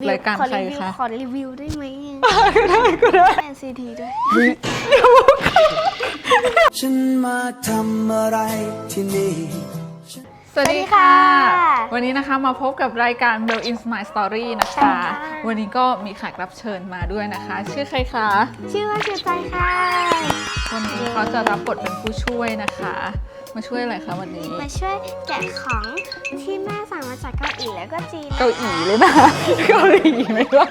รายการขอใครรีวิวคะ ขอรีวิวได้ไหมก็ได้ก็ได้ NCT ด้วย ฉันมาทำอะไรที่นี่ส วัสดีค่ะสวัสดีค่ะ วันนี้นะคะมาพบกับรายการ Bell in My Story นะคะใช่ค่ะวันนี้ก็มีแขกรับเชิญมาด้วยนะคะ ชื่อใครคะ ชื่อว่าชื่อใจค่ะ วันนี้เขาจะรับบทเป็นผู้ช่วยนะคะ มาช่วยอะไรคะวันนี้ มาช่วยแกะของที่แม่สั่งมาจากเกาหลีแล้วก็จีน เกาหลีเลยนะเกาหลีไหมวะ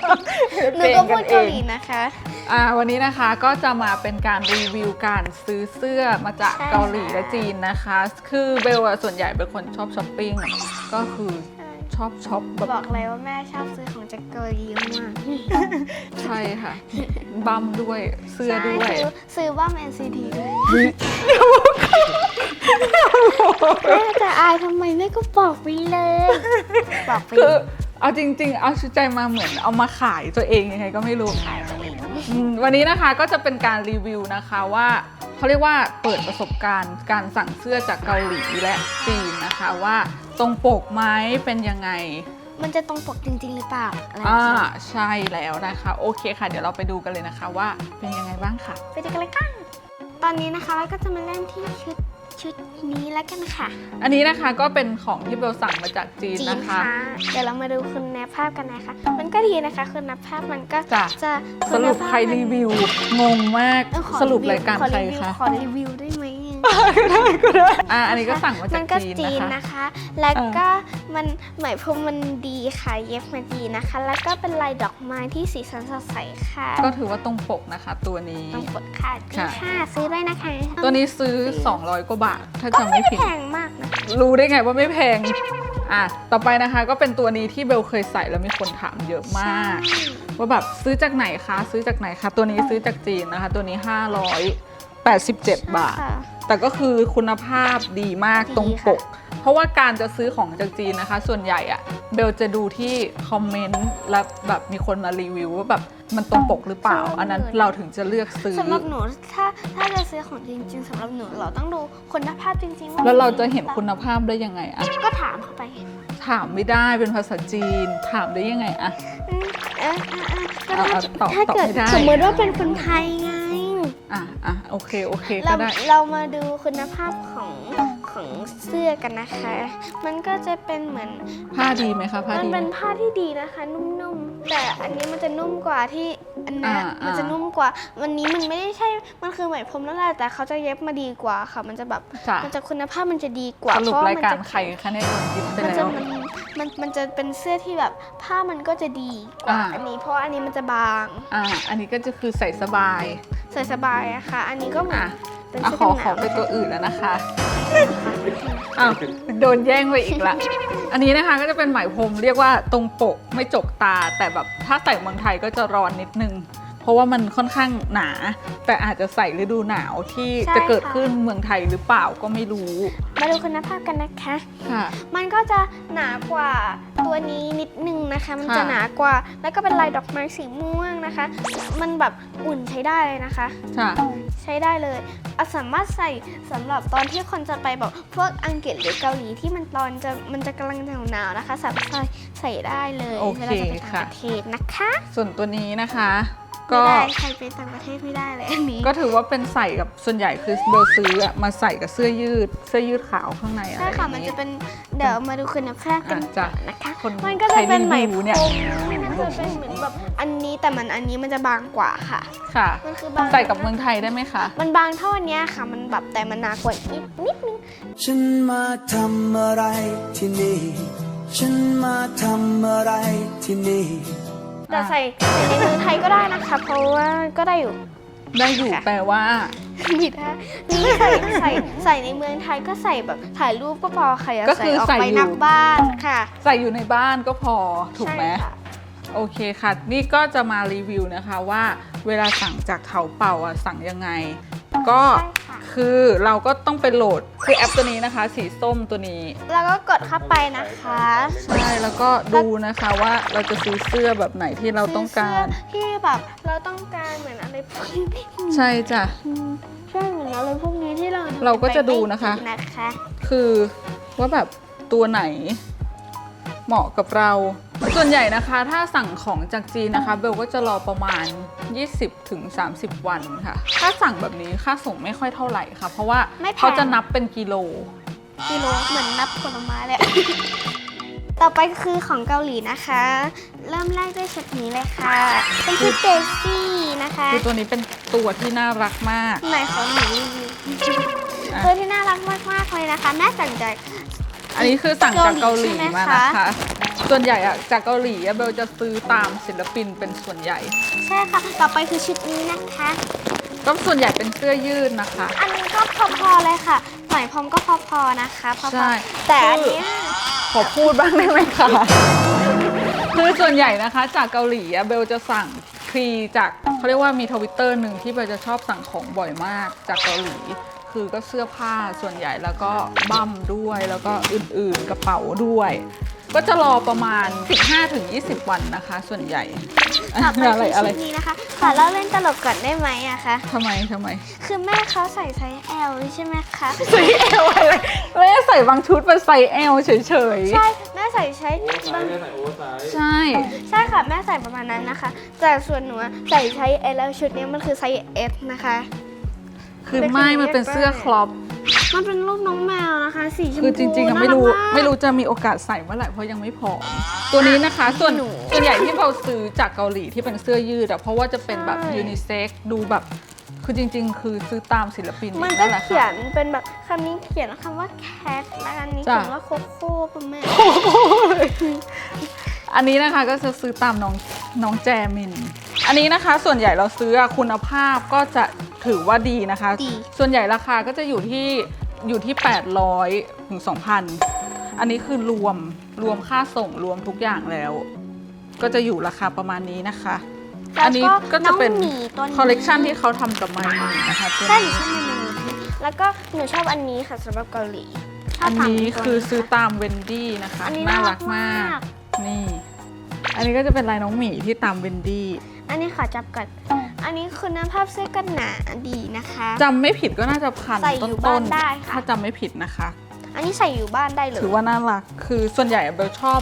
หนูก็พูดเกาหลีนะคะอ่าวันนี้นะคะก็จะมาเป็นการรีวิวการซื้อเสื้อมาจากใช่เกาหลีและจีนนะคะ คือเบลอะส่วนใหญ่เป็นคนชอบช้อปปิ้งก็คือชอบช็อปแบบ บอกเลยว่าแม่ชอบซื้อของจากเกาหลีมากใช่ค่ะ บัมด้วยเสื้อด้วย ใช่ซื้อซื้อบ้าม NCT ด้วยแม่จะอายทำไมแม่ก็บอกไปเลย บอกไปคือ เอาจริง ๆ เอาชุดใจมาเหมือนเอามาขายตัวเองยังไงก็ไม่รู้อืมวันนี้นะคะก็จะเป็นการรีวิวนะคะว่าเขาเรียกว่าเปิดประสบการณ์การสั่งเสื้อจากเกาหลีและจีนนะคะว่าตรงปกไหมเป็นยังไง มันจะตรงปกจริง ๆ หรือเปล่าอะไรอ่าแบบนี้ใช่แล้วนะคะ โอเคค่ะ เดี๋ยวเราไปดูกันเลยนะคะว่าเป็นยังไงบ้างค่ะ ไปดูกันเลยกันตอนนี้นะคะเราก็จะมาเริ่มที่ชุด ชุดนี้แล้วกันค่ะอันนี้นะคะก็เป็นของที่เบลสั่งมาจากจีนจีนนะคะ ค่ะ เดี๋ยวเรามาดูคุณภาพกันนะคะ มันก็ดีนะคะ คุณภาพมันก็จ้ะ จะสรุปใครรีวิวงงมาก เออขอสรุปรายการขอใครวิวคะ ขอรีวิว ได้ไหมอ่าอันนี้ก็สั่งมาจากก็จีนจีนนะคะนะคะ แล้วก็มันหมายพรมมันดีค่ะ เย็บมาดีนะคะ แล้วก็เป็นลายดอกไม้ที่สีสันสดใสค่ะก็ถือว่าตรงปกนะคะ ตัวนี้ ต้องกดค่ะดีค่ะค่ะซื้อได้นะคะตัวนี้ซื้อ 200 กว่าบาท ถ้าก็จำไม่ไม่ได้ผิด แพงมากนะ รู้ได้ไงว่าไม่แพง อะ ต่อไปนะคะก็เป็นตัวนี้ที่เบลเคยใส่แล้วมีคนถามเยอะมาก ว่าแบบซื้อจากไหนคะ ซื้อจากไหนคะ ตัวนี้ซื้อจากจีนนะคะ ตัวนี้ 587 บาท ค่ะ แต่ก็คือคุณภาพดีมากดีตรงปกค่ะเพราะว่าการจะซื้อของจากจีนนะคะ ส่วนใหญ่อะเบลจะดูที่คอมเมนต์แล้วแบบมีคนมารีวิวว่าแบบมันตรงปกหรือเปล่า อันนั้นเราถึงจะเลือกซื้อสำหรับหนูถ้าถ้าจะซื้อของจริงๆสำหรับหนูเราต้องดูคุณภาพจริงๆว่าแล้วเราจะเห็นคุณภาพได้ยังไงอะก็ถามเข้าไปถามไม่ได้เป็นภาษาจีนถามได้ยังไงอะอืมเออเออเออก็เอาเอาตอบถ้าตอบเกิดไม่ได้สมมติว่าเป็นคนไทยไง อะอะโอเคโอเคเราก็ได้ เรามาดูคุณภาพของของเสื้อกันนะคะ มันก็จะเป็นเหมือนผ้าดีไหมคะผ้ามันดีไหม เป็นผ้าที่ดีนะคะ นุ่มๆ แต่อันนี้มันจะนุ่มกว่าที่อันนี้อ่าอ่ามั มันจะนุ่มกว่า วันนี้มันไม่ได้ใช่ มันคือไหมพรมนั่นแหละแต่เขาจะเย็บมาดีกว่าค่ะ มันจะแบบจ้ะมันจะคุณภาพมันจะดีกว่าสรุปเพะว่รายการมันจะใครคะเนี่ยโดนยึดไปมันแล้จะว มันมันมันจะเป็นเสื้อที่แบบผ้ามันก็จะดีกว่าอ่า อันนี้ เพราะว่าอันนี้มันจะบาง อะอันนี้ก็จะคือใส่สบาย ใส่สบายอะค่ะอันนี้ก็เหมือนอะเป็นอะเสื้อขอกันหขอนาวไปตัวอื่นแล้วนะคะอ้าวโดนแย่งไปอีกละ อันนี้นะคะก็จะเป็นไหมพรมเรียกว่าตรงปกไม่จกตา แต่แบบถ้าใส่เมืองไทยก็จะร้อนนิดนึงเพ ราะว่ามันค่อนข้างหนา แต่อาจจะใส่ฤดูหนาวที่จะเกิดขึ้นเมืองไทยหรือเปล่าก็ไม่รู้มาดูคุณภาพกันนะคะ ค่ะ มันก็จะหนากว่าตัวนี้นิดนึงนะคะ มันค่ะ จะหนากว่า แล้วก็เป็นลายดอกไม้สีม่วงนะคะ มันแบบอุ่นใช้ได้เลยนะคะ ค่ะ ใช้ได้เลยอะสามารถใส่สำหรับตอนที่คนจะไปแบบพวกอังกฤษหรือเกาหลีที่มันตอนจะมันจะกำลังหนาวๆนะคะ สามารถใส่ใส่ได้เลยโอเคเวลาจะไปต่างค่ะ ประเทศนะคะ ส่วนตัวนี้นะคะ ไม่ก็ได้ใครไปต่างประเทศไม่ได้เลยอันนี้ก็ถือว่าเป็นใส่กับส่วนใหญ่คือเบลซื้ออะมาใส่กับเสื้อยืด เสื้อยืดขาวข้างในอะไรใช่อค่ะย่างมันนี้จะเป็นเดี๋ยวมาดูคุณภาพกันอะจ้ะก่อนนะคะคนมันก็จะเป็นไหมใครรีพวิรวเนี่ยมมันจะเป็นเหมือนแบบอันนี้แต่มันอันนี้มันจะบางกว่าค่ะ ค่ะมันคือบาง ใส่กับเมืองไทยได้ไหมคะมันบางเท่าอันเนี้ยค่ะ มันแบบแต่มันหนากว่านิดนิดนึงฉันมาทำอะไรที่นี่ ฉันมาทำอะไรที่นี่ แต่ใส่ใส่ในเมืองไทยก็ได้นะคะ เพราะว่าก็ได้อยู่ ได้อยู่ค่ะแปลว่าผิดฮะนี่ใส่ใส่ใส่ในเมืองไทยก็ใส่แบบถ่ายรูปก็พอค่ะอย่าก็คือใส่ออกไปใส่อยู่ นอกบ้านค่ะ ใส่อยู่ในบ้านก็พอถูกไหม ใช่ค่ะ โอเคค่ะ นี่ก็จะมารีวิวนะคะว่าเวลาสั่งจากเถาเป่าอะสั่งยังไง ก็ใช่ค่ะ คือเราก็ต้องไปโหลดคือแอปตัวนี้นะคะ สีส้มตัวนี้ แล้วก็กดเข้าไปนะคะ ใช่แล้วก็ดูนะคะว่าเราจะซื้อเสื้อแบบไหนที่เราต้องการซื้อเสื้อที่แบบเราต้องการเหมือนอะไรพวกนี้ใช่จ้ะใช่เหมือนอะไรพวกนี้ที่เราเราก็จะดูนะคะ นะคะ คือว่าแบบตัวไหน เหมาะกับเรา ส่วนใหญ่นะคะถ้าสั่งของจากจีนนะคะ เบลก็จะรอประมาณ 20-30ถึง30 วันค่ะ ถ้าสั่งแบบนี้ค่าส่งไม่ค่อยเท่าไหร่ค่ะ เพราะว่าไม่แพง เขาจะนับเป็นกิโล กิโลเหมือนนับผลไม้เลย ต่อไปคือของเกาหลีนะคะ เริ่มแรกด้วยชุดนี้เลยค่ะ เป็นชุดเดซี่นะคะ คือตัวนี้เป็นตัวที่น่ารักมาก ไหนของหนูรีวิวอะ ตัวที่น่ารักมากๆเลยนะคะแม่สั่งจาก อันนี้คือสั่งจากเกาหลีเกาหลีใช่ไหมมาคะนะคะ ส่วนใหญ่อะจากเกาหลีอะเบลจะซื้อตามศิลปินเป็นส่วนใหญ่ ใช่ค่ะ ต่อไปคือชุดนี้นะคะ ก็ส่วนใหญ่เป็นเสื้อยืดนะคะ อันนี้ก็พอๆเลยค่ะไหมพรมก็พอๆนะคะพอๆใช่แต่อันเนี้ยขอพูดบ้างได้ไหมคะ คือส่วนใหญ่นะคะจากเกาหลีอะเบลจะสั่งพรีจากเขาเรียกว่ามีทวิตเตอร์หนึ่งที่เบลจะชอบสั่งของบ่อยมากจากเกาหลี คือก็เสื้อผ้าส่วนใหญ่แล้วก็บั้มด้วยแล้วก็อื่นๆกระเป๋าด้วย ก็จะรอประมาณ 15-20 วันนะคะ ส่วนใหญ่ต่อไปอะไรคืออะไรชุดนี้นะคะ ขอเล่าเล่นตลกก่อนได้ไหมอะคะ ทำไมทำไมคือแม่เขาใส่ไซส์ L ใช่ไหมคะไซส์ L อะไรแม่ใส่บางชุดเป็นไซส์ L เฉยใช่ แม่ใส่ใช้บางๆใช่ ใช่ค่ะ แม่ใส่ประมาณนั้นนะคะ แต่ส่วนหนูอะใส่ใช้ L แล้วชุดนี้มันคือไซส์ S นะคะ คือไม่มันเป็นเสื้อครอปมันเป็นรูปน้องแมวนะคะ สีชมพูคือจริงๆอะน่าไม่รู้กากไม่รู้จะมีโอกาสใส่เมื่อไหร่เพราะยังไม่พร้อมตัวนี้นะคะส่วนหนูส่วนใหญ่ที่เราซื้อจากเกาหลีที่เป็นเสื้อยืดอะเพราะว่าจะเป็นแบบใช่ยูนิเซ็กดูแบบ คือจริง ๆ คือซื้อตามศิลปินมันก็แหละเขียค่ะ นเป็นแบบคำนี้เขียนคำว่าแคทและอันนี้จ้ะ เขียนว่าโคโค่ป่ะแม่อันนี้นะคะก็จะซื้อตามน้องน้องแจมิน อันนี้นะคะส่วนใหญ่เราซื้ออะคุณภาพก็จะ ถือว่าดีนะคะ ดี ส่วนใหญ่ราคาก็จะอยู่ที่อยู่ที่ 800ถึง2,000 อันนี้คือรวมรวมค่าส่งรวมทุกอย่างแล้ว ก็จะอยู่ราคาประมาณนี้นะคะ แล้วอันนี้ก็จะเป็นองหมีตัวนี้คอลเลกชันที่เขาทำกับไมมีนะคะตัวใช่หนี้นูชอบเมนูนี้แล้วก็หนูชอบอันนี้ค่ะสำหรับเกาหลีชบอันนี้สามตัวคือซื้อค่ะตามเวนดี้นะคะอันนี้น่าน่ารัรักกมากมาก นี่ อันนี้ก็จะเป็นลายน้องหมีที่ตามเวนดี้ อันนี้ขอจับก่อน อันนี้คุณภาพเสื้อกันหนาดีนะคะ จำไม่ผิดก็น่าจะพันใส่อยู่ต้บ้านนได้ค่ะ ถ้าจำไม่ผิดนะคะ อันนี้ใส่อยู่บ้านได้เลยถือว่าน่ารัก คือส่วนใหญ่เบลชอบ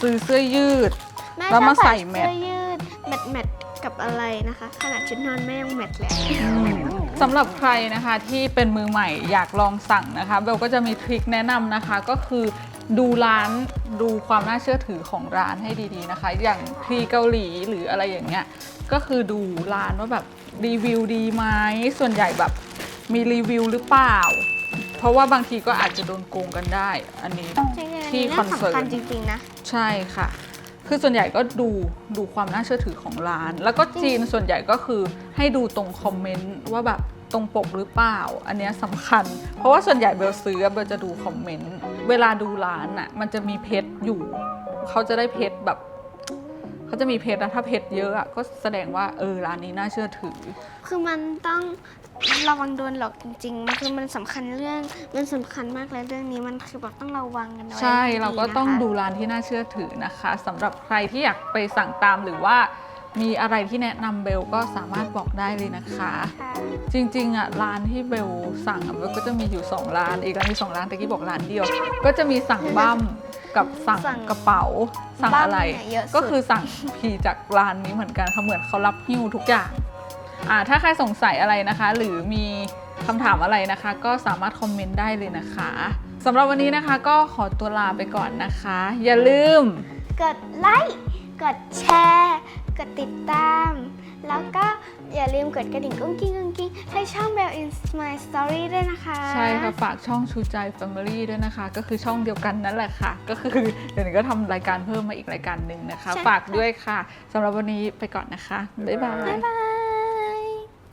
ซื้อเสื้อยืดแม่แล้วมาชอบใส่แมท เสื้อยืดแมทแมทกับอะไรนะคะ ขนาดชุดนอนแม่ยังแมทเลยสำหรับใครนะคะที่เป็นมือใหม่อยากลองสั่งนะคะเบลก็จะมีทริคแนะนำนะคะ ก็คือ ดูร้านดูความน่าเชื่อถือของร้านให้ดีๆนะคะ อย่างพรีเกาหลีหรืออะไรอย่างเงี้ยก็คือดูร้านว่าแบบรีวิวดีไหมส่วนใหญ่แบบมีรีวิวหรือเปล่า เพราะว่าบางทีก็อาจจะโดนโกงกันได้ อันนี้จริงๆอันที่นี้คน่าอนเสิร์ตสำคัญจริงๆนะใช่ค่ะ คือส่วนใหญ่ก็ดูดูความน่าเชื่อถือของร้าน แล้วก็จีนส่วนใหญ่ก็คือให้ดูตรงคอมเมนต์ว่าแบบ ตรงปกหรือเปล่า อันเนี้ยสำคัญ เพราะว่าส่วนใหญ่เบลซื้อเบลจะดูคอมเมนต์เวลาดูร้านอะมันจะมีเพชรอยู่เขาจะได้เพชรแบบเขาจะมีเพชรนะถ้าเพชรเยอะอะก็แสดงว่าเออร้านนี้น่าเชื่อถือ คือมันต้องระวังโดนหลอกจริงๆมันคือมันสำคัญเรื่องมันสำคัญมากเลยเรื่องนี้มันคือแบบต้องระวังกันเอาไว้ใช่ให้เราก็นะคะต้องดูร้านที่น่าเชื่อถือนะคะสำหรับใครที่อยากไปสั่งตามหรือว่า มีอะไรที่แนะนำเบลก็สามารถบอกได้เลยนะคะ ค่ะจริงๆอะร้านที่เบลสั่งอะเบลก็จะมีอยู่2ร้านอีกร้านมี2ร้านแต่กี้บอกร้านเดียว ก็จะมีสั่งบั้มกับสั่งสั่งกระเป๋า สั่งอะไร บั้มเนี่ยเยอะสุด ก็คือสั่งพีจากร้านนี้เหมือนกันค่ะเหมือนเขารับหิ้วทุกอย่างอ่าถ้าใครสงสัยอะไรนะคะ หรือมีคำถามอะไรนะคะ ก็สามารถคอมเมนต์ได้เลยนะคะสำหรับวันนี้นะคะก็ขอตัวลาไปก่อนนะคะ อย่าลืม กดไลค์ กดแชร์ กดติดตาม แล้วก็อย่าลืมกดกระดิ่งกุ้งกิ้งกุ้งกิ้งให้ช่อง Bell in My Story ด้วยนะคะ ใช่ค่ะ ฝากช่องชูใจ Family ด้วยนะคะ ก็คือช่องเดียวกันนั่นแหละค่ะ ก็คือเดี๋ยวนี้ก็ทำรายการเพิ่มมาอีกรายการหนึ่งนะคะ ใช่ฝากด้วยค่ะสำหรับวันนี้ไปก่อนนะคะ บ๊ายบาย บ๊ายบาย